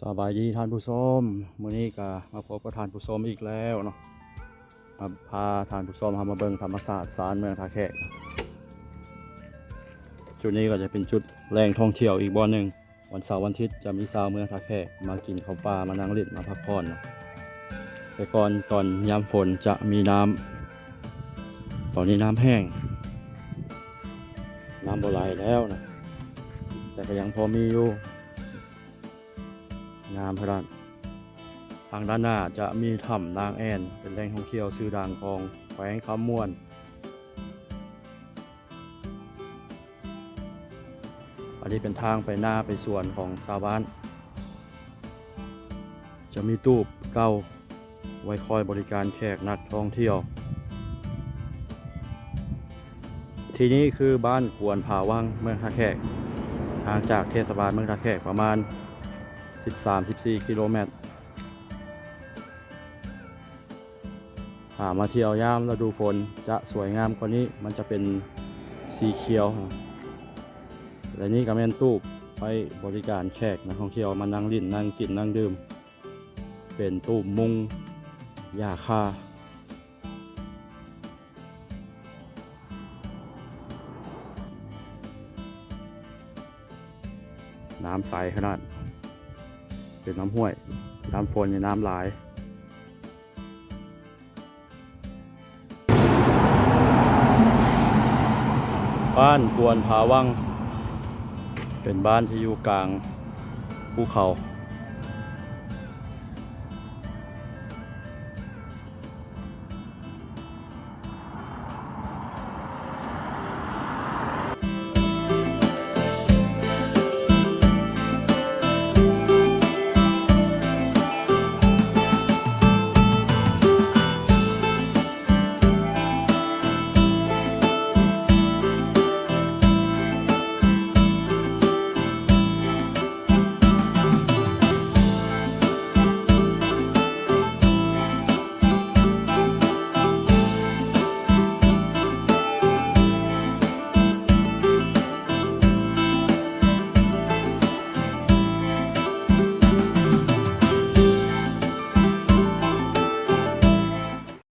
สบายดีท่านผู้ชมมื้อนี้ก็มาพบกับท่านผู้ชมอีกแล้วเนาะมาพาท่านผู้ชมมาเบิ่งธรรมศาสตร์ศาลเมืองท่าแขกจุดนี้ก็จะเป็นจุดแหล่งท่องเที่ยวอีกบ่อหนึ่งวันเสาร์วันอาทิตย์จะมีชาวเมืองท่าแขกมากินข้าวปลามานั่งเล่นมาพักผ่อนเนาะแต่ก่อนตอนยามฝนจะมีน้ำตอนนี้น้ำแห้ง น้ำบ่ไหลแล้วนะแต่ก็ยังพอมีอยู่ งามพระดานทางด้านหน้าจะมีถ้ำนางแอนเป็นแหล่งท่องเที่ยวชื่อดังของแขวงคำม่วนอันนี้เป็นทางไปหน้าไปสวนของชาวบ้าน จะมีตู้เก่าไว้คอยบริการแขกนักท่องเที่ยว ทีนี้คือบ้านกวนผาวังเมืองท่าแขกห่างจากเทศบาลเมืองท่าแขกประมาณ 13-14 กิโลเมตรหามาเที่ยวยามฤดูฝนจะสวยงามกว่านี้มันจะเป็นสีเขียว และนี่ก็แมนตู้ไปบริการแขกนักท่องเที่ยวมานั่งลิ้นนั่งกินนั่งดื่ม เป็นตู้มุงยาคาน้ำใสขนาด เป็นน้ำห้วย น้ำฝนในน้ำหลายบ้านกวนผาวัง เป็นบ้านที่อยู่กลางภูเขา